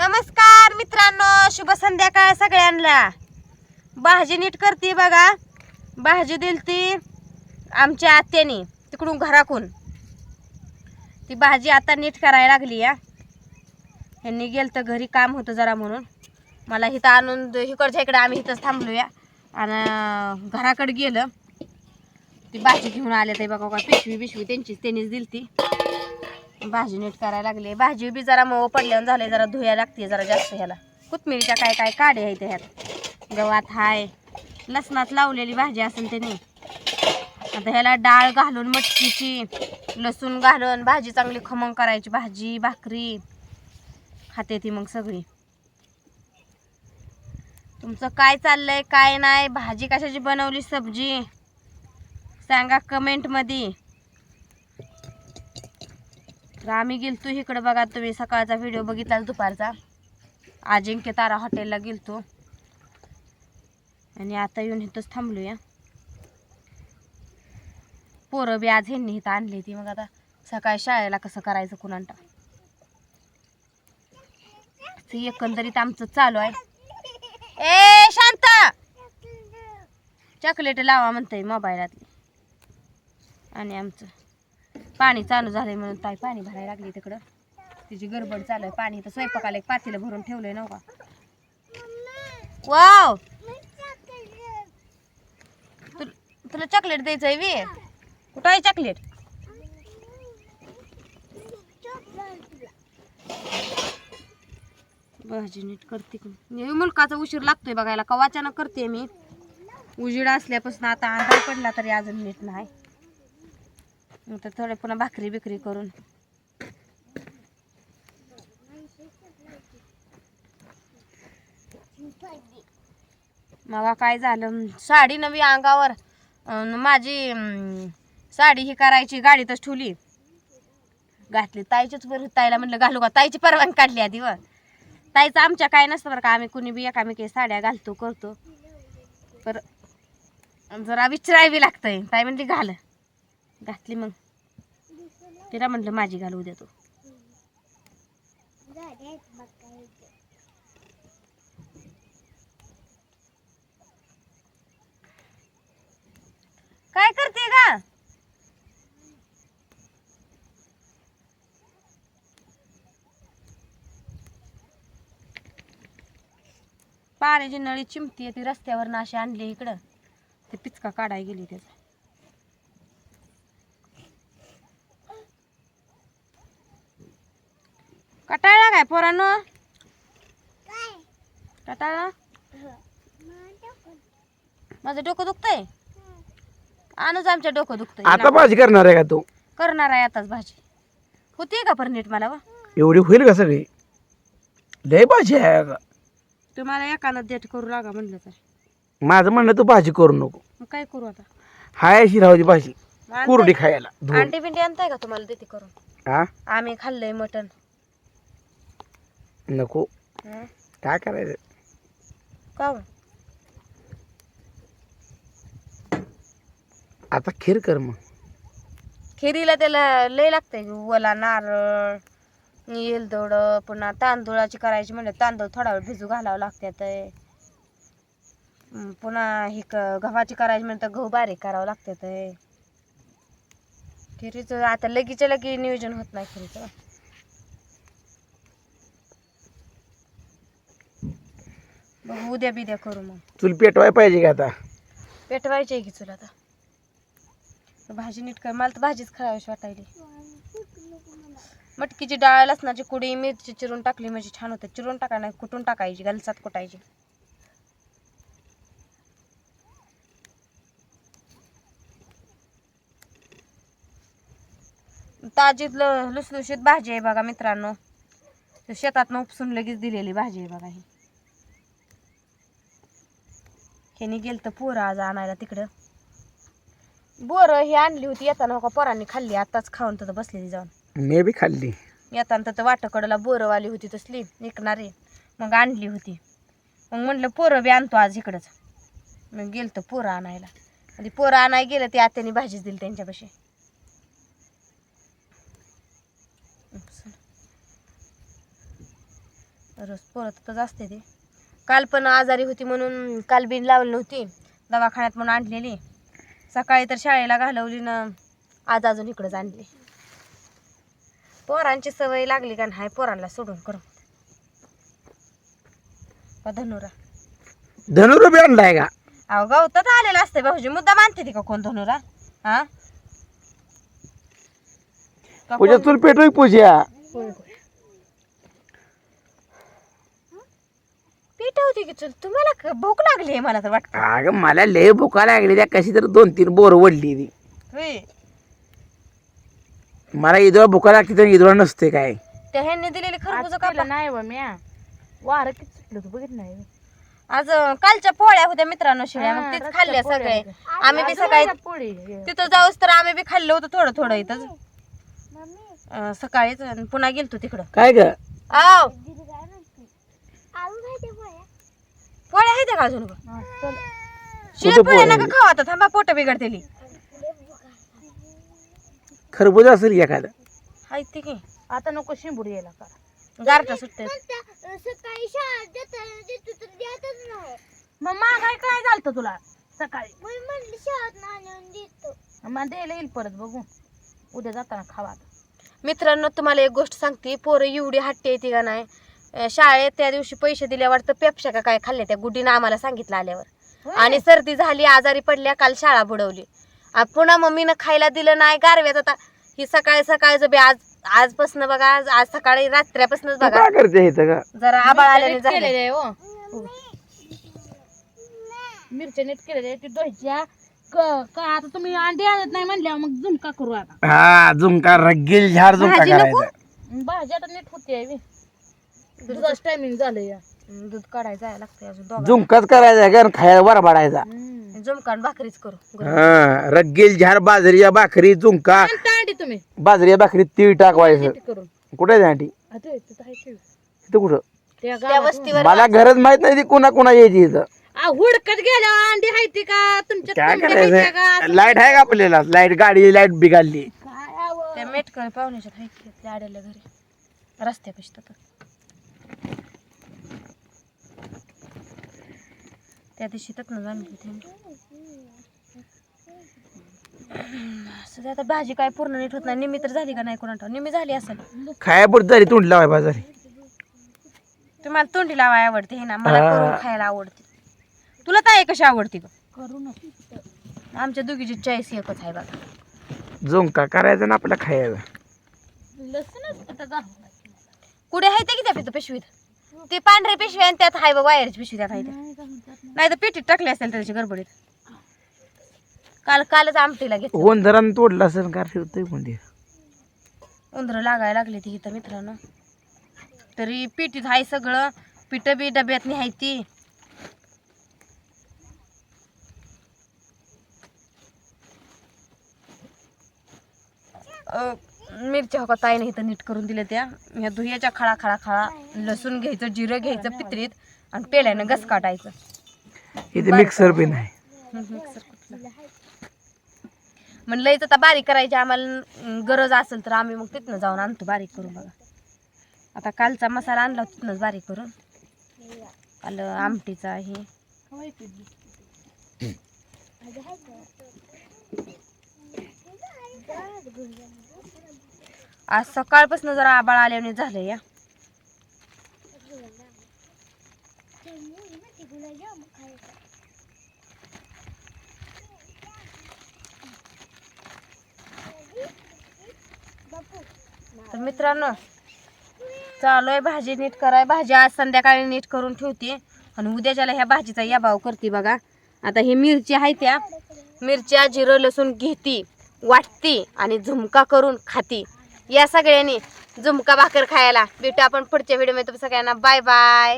नमस्कार मित्रांनो शुभ संध्याकाळ सगळ्यांना. भाजी नीट करते बघा. भाजी दिलती आमच्या आत्यानी तिकडून घराकून. ती भाजी आता नीट करायला लागली या ह्यांनी गेलं तर घरी काम होतं जरा म्हणून. मला इथं आणून इकडच्या इकडे आम्ही इथंच थांबलो या आणि घराकडे गेलं. ती भाजी घेऊन आले ते बघा पिशवी बिशवी त्यांचीच त्यांनीच दिलती. भाजी नीट करायला लागली. भाजी बी जरा मऊ पडल्यावर झाले जरा धुया लागते जरा जास्त ह्याला. कोथमिरीच्या काय काय काढे आहे ह्यात? गव्हात हाय. लसणात लावलेली भाजी असेल त्याने. आता ह्याला डाळ घालून मटकीची लसूण घालून भाजी चांगली खमंग करायची. भाजी भाकरी. खाते ती मग सगळी. तुमचं काय चाललंय काय नाही? भाजी कशाची बनवली सब्जी? सांगा कमेंटमध्ये तर आम्ही गेलतो इकडं बघा तुम्ही सकाळचा व्हिडिओ बघितला दुपारचा. अजिंक्य तारा हॉटेलला गेलतो. आणि आता येऊन इथंच थांबलोया. पोरं बी आज ह्यांनी इथं आणली ती. मग आता सकाळी शाळेला कसं करायचं कुणांटा ते एकंदरीत आमचं चालू आहे. ए शांता! चॉकलेट लावा म्हणतंय मोबाईलातली आणि आमचं. पाणी चालू झालंय म्हणून ताई पाणी भरायला लागली तिकडं. तिची गडबड चालू आहे पाणी तर स्वयंपाकाला एक पातीला भरून ठेवलंय नव का? वाव! तुला चॉकलेट द्यायचंय वी? कुठं आहे चॉकलेट भाजी नीट करते का मुलकाचा उशीर लागतोय बघायला. कवाच्यानं करते मी. उजीड असल्यापासून आता अंधार पडला तरी अजून नीट नाही. मग तर थोडे पुन्हा भाकरी बिकरी करून. मग काय झालं? साडी नवी अंगावर माझी साडी ही करायची गाडीतच ठेवली. घातली. ताईचीच बरं ताईला म्हणलं घालू का? ताईची परवानगी काढली आधी व. ताईचं आमच्या काय नसतं बरं का. आम्ही कुणी बी एकामेकी साड्या घालतो करतो. पर जरा विचारावी लागतंय. ताई म्हणली घाल. घातली मग. तिला म्हटलं माझी घालू देतो काय करते का पाण्याची नळी चिमती ती रस्त्यावर अशी आणली इकडं. ते पिचका काढाय गेली त्याचा. कटाळला काय पोरांनो? कटाळला माझं डोकं दुखतंय? आणूच आमच्या डोकं दुखतंय. आता भाजी करणार आहे का तू? करणार आहे आताच भाजी. होती का पर नीट मला वा? एवढी होईल का सगळी? लय भाजी आहे का तुम्हाला एकानं देट करू लागा म्हणलं तर. माझं म्हणणं तू भाजी करू नको. मग काय करू आता? हाय अशी राहू दे भाजी. कुरडी खायला धुवून. अंडी बिंडी आणताय का तुम्हाला देते करून? हा? आम्ही खाल्लंय मटन नको. काय करायचं? का? आता खीर कर मग. खिरीला त्याला लय लागतंय ओला नारळ येलदोड पुन्हा तांदूळाची करायची म्हणजे तांदूळ थोडा वेळ भिजू घालावं लागतात पुन्हा ही क- गव्हाची करायची म्हणजे तर गहू बारीक करावं लागतात खिरीचं आता लगीच्या लगी नियोजन होत नाही खिरीचं. बघू उद्या बिद्या करू मग. चूल पेटवाय पाहिजे का आता? पेटवायची आहे की तुला आता? भाजी नीट कर. मला तर भाजीच खावावीशी वाटायली. मटकीची डाळ लसणाची कुडी मिरची चिरून टाकली म्हणजे छान होते. चिरून टाका नाही कुटून टाकायची गलसात कुटायची. ताजी ल- लुसलुशीत भाजी आहे बघा मित्रांनो. ते शेतातनं उपसून लगेच दिलेली भाजी आहे बघा ही. ह्यानी गेलं तर पोरं आज आणायला तिकडं. बोरं ही आणली होती येताना हो का पोरांनी खाल्ली आताच खाऊन तर बसलेली जाऊन. मी बी खाल्ली. येताना तर वाटकडला बोरंवाली होती तसली विकणारी मग आणली होती. मग म्हणलं पोरं बी आणतो आज इकडंच. मग गेलं तर पोरं आणायला. आणि पोरं आणायला गेलं ते आत्याने भाजीच दिली त्यांच्यापाशी. रोज परतच असते ते. काल पण आजारी होती म्हणून काल बिन लावली नव्हती. दवाखान्यात म्हणून आणलेली. सकाळी तर शाळेला घालवली ना आज अजून इकडंच आणली. पोरांची सवय लागली का नाही पोरांना सोडून करू का धनुरा. धनुर्बी आणलाय का? अहो गवतात आलेलं असते भाऊजी. मुद्दा मानते ती का कोण धनुरा? हा? पूजा चूल पेटवी पूजा? होती की चल तुम्हाला क- भूक लागली आहे मला तर वाटतं. अगं मला लय भुका लागली त्या कशी तर दोन तीन बोर वडली ती. होय. मला ईदवा भुका लागते तर ईदवा नसते काय. त्या ह्यांनी दिलेली खरबूज कापा. नाही बा म्या. वारं किती सुटलं तू बघित नाही आज अं, कालच्या पोळ्या होत्या मित्रांनो शिळ्या मग तीच खाल्ल्या सगळे आम्ही बी सकाळी पोळी. तिथं जाऊस तर आम्ही बी खाल्लं होतं थोडं थोडं इथं अं, सकाळीच आणि पुन्हा गेलतो तिकडं. काय ग? आव. पोळ्या आहेत का अजून? शिळे पोळ्या नका खाऊ आता थांबा पोट बिघडतेली. खरबूज असेल की एखादं? हाय ती की. आता नको शिंबूड यायला करा. गारटा सुटते मग मागाय काय झालं तुला? सकाळी. मग द्यायला येईल परत बघू. उद्या जाताना खावा आता. मित्रांनो तुम्हाला एक गोष्ट सांगते पोरं एवढी हट्टी येते का नाही? शाळेत त्या दिवशी पैसे दिल्यावर तर पेप्शा का काय खाल्ल्या त्या गुड्डीनं आम्हाला सांगितलं आल्यावर. आणि सर्दी झाली आजारी पडल्या काल शाळा बुडवली. पुन्हा मम्मीनं खायला दिलं नाही गारव्यात आता. ही सकाळी सकाळचं बी आज आजपासून बघा आज आज सकाळी रात्र्यापासूनच तू बघा. काय करते इथं का? जरा आबाळ आल्याने नीट झाले. केलेलं आहे हो. मिरच्या नीट ती डोह्याच्या क- का आता तुम्ही अंडी आणत नाही म्हणल्यावर मग झुणका करू आता. हा झुमका रगेल झाड झुमका भाजी नको? करायचा भाजी आता नीट होती आहे. दुधाच टायमिंग झालं या दूध काढायला जायला लागते अजून दोघांना. झुमकाच करायचा का? खायला वर बाडायचा झुमकान भाकरीच करू. हा रगेल झाड बाजरीच्या भाकरी झुमका. अंडी तुम्ही. बाजरीच्या भाकरी तीळ टाकवायचं. करून? कुठे आहे आंटी आता तिथं आहे ते. तिथं कुठं? त्या त्या गावात वस्तीवर मला गरज माहीत नाही ती कुणा कुणा यायची इथं. आ, हुडकत गेल्या अंडी हायती का? तुमच्या काय तुमच्या हायत्या का? करायचं लाइट आहे का आपल्याला? लाइट गाडी लाइट बिघडली. काय आवं? त्या मेटकळ पाहुण्याच्या खायची आड्याला घरी. रस्त्यापाशी तर. त्या दिवशी तत्न आणली त्यांनी असं ते आता भाजी काय पूर्ण नीट होत नाही. निमी तर झाली का नाही कोणाला निमी झाली असेल. खायापुरती झाली तोंड लावाय बाजारी. तुम्हाला तोंडी लावाय आवडते हे ना. मला. करून खायला आवडते. तुला काय कशी आवडते आमच्या दोघीची चॉईस एकच आहे बघा. झुमका करायचा ना आपला खायचा. लसूणच आता गाव कुठे आहे ते की त्या पिशवीत? ती पांढरी पिशवी आणि त्यात आहे बघ वायरची पिशवी त्यात आहे ते. नाही तर पेटीत टाकली असेल त्याची गडबडीत. काल कालच आमटीला घेतलं. गोंधरानं तोडला असेल का? ठेवतोय कोणती उंदरं लागायला लागली ती इथं मित्रांनो. तरी पेटीत आहे सगळं. पिठं बी डब्यात आहे ती. अं, मिरच्या हो ताईने इथं नीट करून दिल्या त्या. ह्या धुयाच्या खळा खळा खळा लसूण घ्यायचं जिरं घ्यायचं पित्रीत आणि पेल्यानं गस काटायचं. इथे मिक्सर पण आहे. मिक्सर कुठला म्हणलं इथं आता बारीक करायची आम्हाला गरज असेल तर आम्ही मग तिथनं जाऊन आणतो बारीक करून बघा. आता कालचा मसाला आणला तिथनंच बारीक करून. काल आमटीचा हे. आज सकाळपासून जरा आबाळ आल्याने झालं या तर मित्रांनो चालू आहे भाजी नीट कराय. भाजी आज संध्याकाळी नीट करून ठेवते. आणि उद्याच्याला ह्या भाजीचा या भाव करते बघा. आता हे मिरची आहे त्या. मिरच्या जिरं लसूण घेती वाटती आणि झुमका करून खाती. या सगळ्यांनी झुमका भाकर खायला. भेटू आपण पुढच्या व्हिडिओमध्ये सगळ्यांना बाय बाय